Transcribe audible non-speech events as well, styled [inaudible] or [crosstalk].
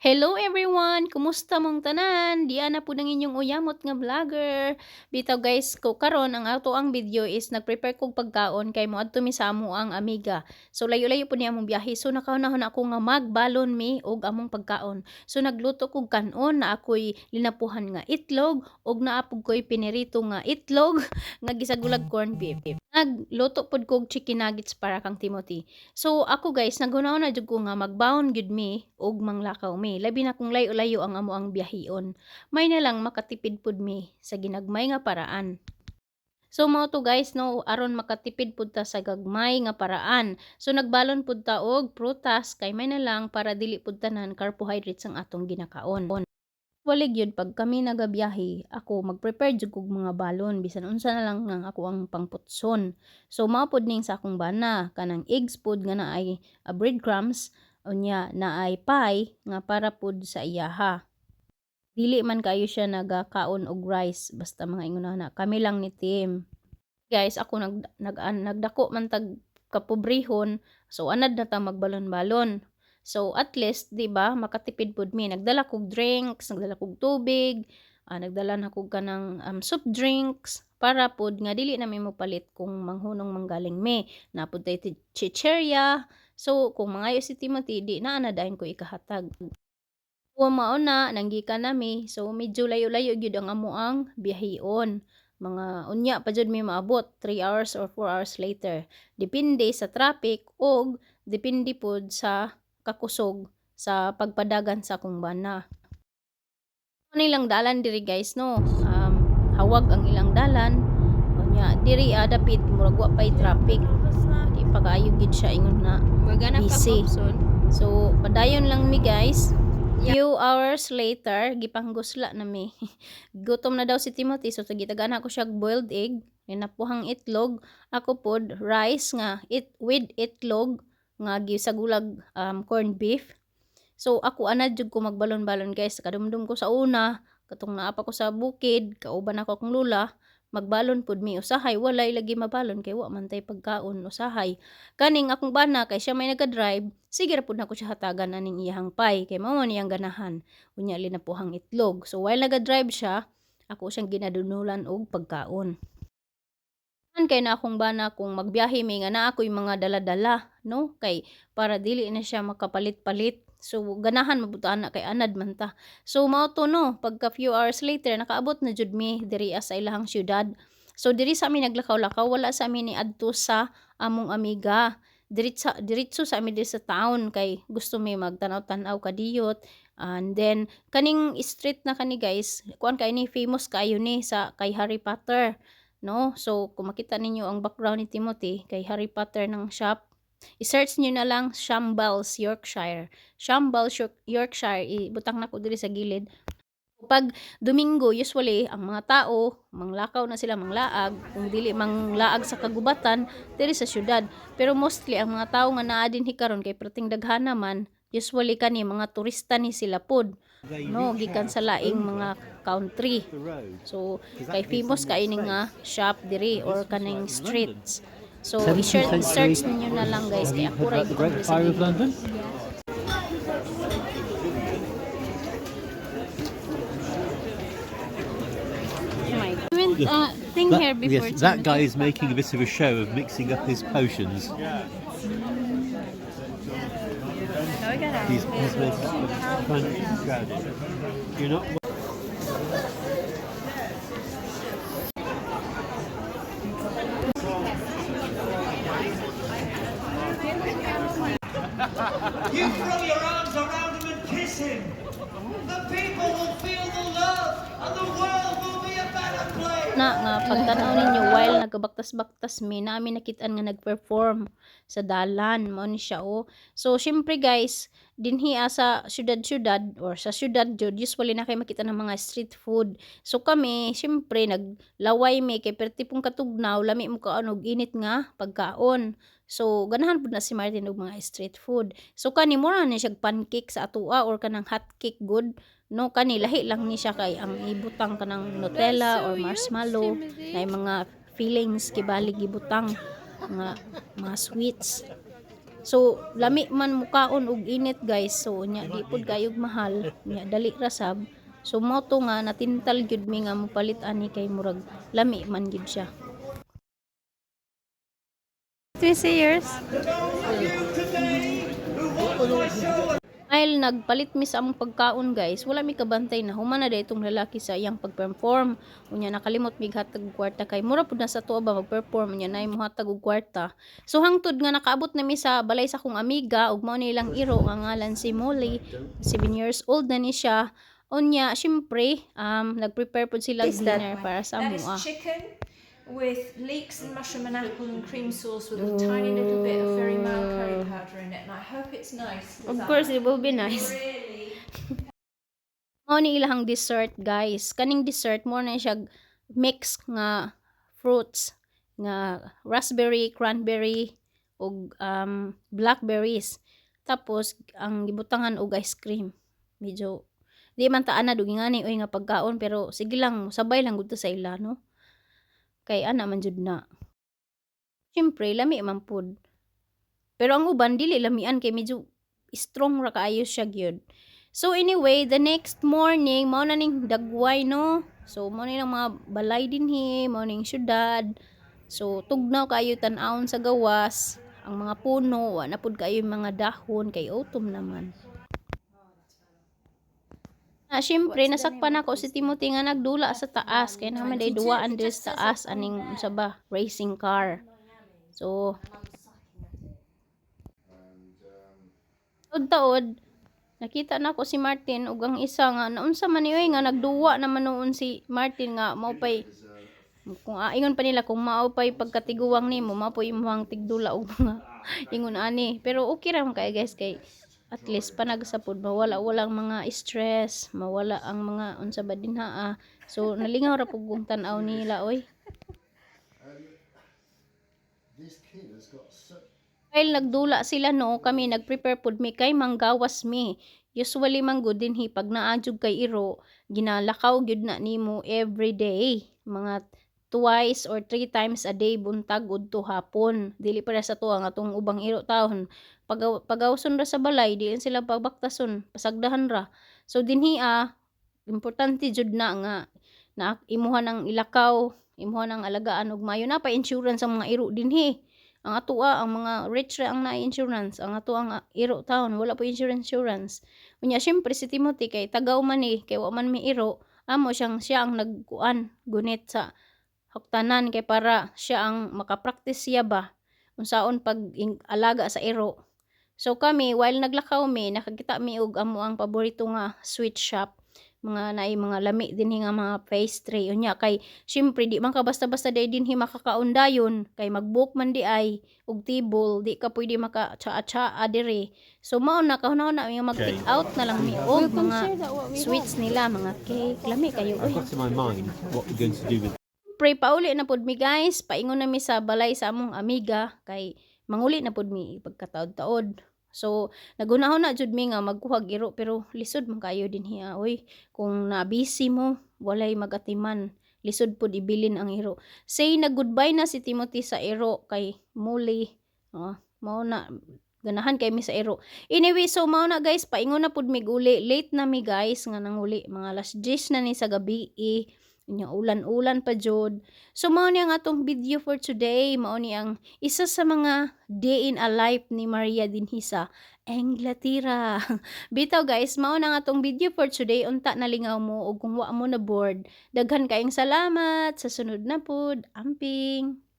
Hello everyone! Kumusta mong tanan? Di ana po ng inyong uyamot nga vlogger. Bitaw guys, ko karon ang ato ang video is nagprepare kog pagkaon kay mo adto mi sa amo ang amiga. So layo-layo po niya among biyahe. So nakahunahon ako nga magbalon mi og among pagkaon. So nagluto kog kanon na ako'y linapuhan nga itlog og naapog ko'y pinirito nga itlog [laughs] nga gisagulag corn beef. Nagluto pod kog chicken nuggets para kang Timothy. So ako guys, nagunaw na jud ko nga magbaon gyud mi og manglakaw mi. Labi na kung layo-layo ang amo ang biyahion. May na lang makatipid pod mi sa ginagmay nga paraan. So mao to guys no aron makatipid pud ta sa gagmay nga paraan. So nagbalon pud ta og prutas kay may na lang para dili pud tanan carbohydrates ang atong ginakaon. Walig yun pag kami nagabiyahe, ako mag-prepare jud kog mga balon bisan unsa na lang ng ako ang pangputson. So mao pod ning sa akong bana kanang eggs pod nga naay uh, breadcrumbs unya naay pie nga para pod sa iyaha. Dili man kayo siya nagakaon og rice basta mga ingon na kami lang ni team. Guys, ako nag, nag, nagdako man tag kapobrehon so anad na ta magbalon-balon. So at least 'di ba makatipid pud mi. Nagdala kog drinks, nagdala kog tubig, ah, nagdala na kog kanang um, soup drinks para pud nga dili na mi mopalit kung manghunong manggaling mi. Napud tay chicherya. So kung mangayo si Timothy di na ana dayon ko ikahatag. So mao na nanggikan nami. So medyo layo-layo gyud ang amo ang biyahion. Mga unya pa jud mi maabot 3 hours or 4 hours later. Depende sa traffic og depende pod sa kakusog sa pagpadagan sa akong bana. Ano ilang dalan diri guys no? Um, hawag ang ilang dalan. Unya diri ah, dapit murag wa pay traffic. Di pa kaayo gid siya ingon na Busy. So, padayon lang mi guys. Few hours later, gipanggusla na mi. [laughs] Gutom na daw si Timothy, so tagitagan ako siya boiled egg, ninapuhang itlog, ako pod rice nga it with itlog nga gisagulag um, corned beef. So ako anad jud ko magbalon-balon guys, kadumdum ko sa una, katong naa pa ko sa bukid, kauban ako akong lula, magbalon pod mi usahay walay lagi mabalon kay wa man tay pagkaon usahay. Kaning akong bana kay siya may naga-drive sige ra pud nako siya hatagan aning iyahang pay kay mao niyang ganahan. Unya linapuhang itlog. So while naga-drive siya ako siyang ginadunulan og pagkaon. Kay na akong bana kung magbiyahe may nga na ako'y mga dala-dala no? Kay para dili na siya makapalit-palit so ganahan mabutaan na kay anad man ta. So mao no pagka few hours later nakaabot na jud mi diri sa ilahang syudad. So diri sa amin naglakaw-lakaw wala sa amin ni adto sa among amiga. Diritsa diretso sa amin diri sa town kay gusto mi magtanaw-tanaw kadiyot and then kaning street na kani guys kuan kay ni famous kayo ni sa kay Harry Potter no? So kung makita ninyo ang background ni Timothy kay Harry Potter ng shop i-search niyo na lang Shambles Yorkshire. Shambles York- Yorkshire ibutang na ko diri sa gilid. Pag Domingo usually ang mga tao manglakaw na sila manglaag. Kung dili manglaag sa kagubatan diri sa syudad. Pero mostly ang mga tao nga naa dinhi karon kay perting daghana man usually kani mga turista ni sila pod. No gikan sa laing mga country. So kay famous kay nga shop diri or kaning streets so i-search search ninyo na lang guys kay ako ray the ko Great sa Fire. London? my I went uh, thing here That, before yes, that guy is making a bit of a show of mixing up his potions. He's, he's making trying to keep crowded. You're not. Na nga pagtanaw ninyo while nagabaktas-baktas mi namin nakitaan nga nagperform sa dalan mo ni siya oh. So syempre guys, dinhi ah, sa syudad-syudad or sa syudad jud usually na kay makita ng mga street food. So kami syempre naglaway mi kay perti pong katugnaw lami mo kaano og init nga pagkaon. So ganahan pud na si Martin og mga street food. So kani mo na ni siya pancake sa atua or kanang hot cake good no kani lahi lang ni siya kay ang ibutang kanang Nutella or marshmallow na mga fillings kibali gibutang mga mga sweets So lami man mukaon og init guys. So nya di pud kayog mahal. Nya dali ra sab. So mo to nga natintal gyud mi nga mopalit ani kay murag lami man gyud siya. Three years. While nagpalit mi sa among pagkaon guys, wala mi kabantay na humana na itong lalaki sa iyang pag-perform. Unya nakalimot mi hatag og kwarta kay mura pud na sa tuwa ba mag-perform unya nay mo hatag og kwarta. So hangtod nga nakaabot na mi sa balay sa kong amiga ug mao nilang iro nga ngalan si Molly, 7 years old na ni siya. Unya, syempre, um, nag-prepare pud sila dinner that. para sa That is amua. chicken with leeks and mushroom and apple and cream sauce with a tiny little bit of very mild curry powder in it. And I hope it's nice. Of course, it will be nice. Really. [laughs] Mao ni ilahang dessert, guys. Kaning dessert mo na siya mix nga fruits nga raspberry, cranberry ug um, blackberries. Tapos ang gibutangan og ice cream. Medyo di man ta ana dugingani oy nga pagkaon pero sige lang sabay lang gud sa ila no. Kay ana man jud na. Siyempre, lami man pud. Pero ang uban dili lamian kay medyo strong ra kaayo siya gyud. So anyway, the next morning, mao na ning dagway no. So mao ni mga balay dinhi, mao ning syudad. So tugnaw kayo tan-awon sa gawas, ang mga puno, wa na pud kayo mga dahon kay autumn naman. Ah, syempre, nasakpan ako si Timothy nga nagdula sa taas. Kaya naman day duwaan diri sa taas aning sa ba, racing car. So, taod-taod, nakita na ko si Martin ug ang isa nga naunsa man ni nga nagduwa naman noon si Martin nga mao pay kung aingon pa nila kung mao pay pagkatiguwang nimo mao imong tigdula og mga [laughs] ingon ani pero okay ra man kay guys kay at least panag sa pud mawala walang mga stress mawala ang mga unsa ba dinha ah. so nalingaw ra pud kung tan-aw nila oy While nagdula sila no, kami nag-prepare pud mi kay manggawas mi. Usually man gud dinhi pag naadjog kay iro, ginalakaw gyud na nimo every day. Mga twice or three times a day buntag udto hapon. Dili para sa tuwa nga tong ubang iro taon. Pag pagawson ra sa balay, di sila pagbaktason, pasagdahan ra. So dinhi ah, importante jud na nga na imuha ng ilakaw, imuha ng alagaan og mayo na pa insurance ang mga iro dinhi ang ato ah, ang mga rich ra ang na insurance ang ato ang ah, iro town wala po insurance insurance unya syempre si Timothy kay tagaw man ni kay wa man mi iro amo siyang siya ang nagkuan gunit sa hoktanan kay para siya ang makapractice siya ba? Unsaon pag alaga sa iro? So kami while naglakaw mi nakakita mi og amo ang paborito nga sweet shop. Mga naay mga lami din nga mga pastry. Unya kay syempre di man ka basta-basta day dinhi makakaundayon. Kay mag-book man di ay og table di ka pwede maka tsaa dire so mao na kahunaw na yung mag-take out na lang mi. Og mga sweets nila mga cake lami kayo I've oy got in my mind what we're going to do with pray pauli na pud mi guys. Paingon na mi sa balay sa among amiga kay manguli na pud mi pagkataod-taod so nagunahon na jud mi nga magkuhag iro pero lisod man kayo din hiya. Oy kung na busy mo walay magatiman. Lisod pud ibilin ang iro. Say na goodbye na si Timothy sa iro kay muli. Oh, mao na ganahan kay mi sa iro. Anyway so mao na guys. Paingon na pud mi uli. Late na mi guys nga nanguli. Mga last 10 na ni sa gabi eh. Nya ulan-ulan pa jud. So mao ni ang atong video for today, mao ni ang isa sa mga day in a life ni Maria Dinhisa, Englatira. [laughs] Bitaw guys, mao na ang atong video for today. Unta nalingaw mo ug kung wa mo na board. Daghan kayong salamat sa sunod na pod. Amping.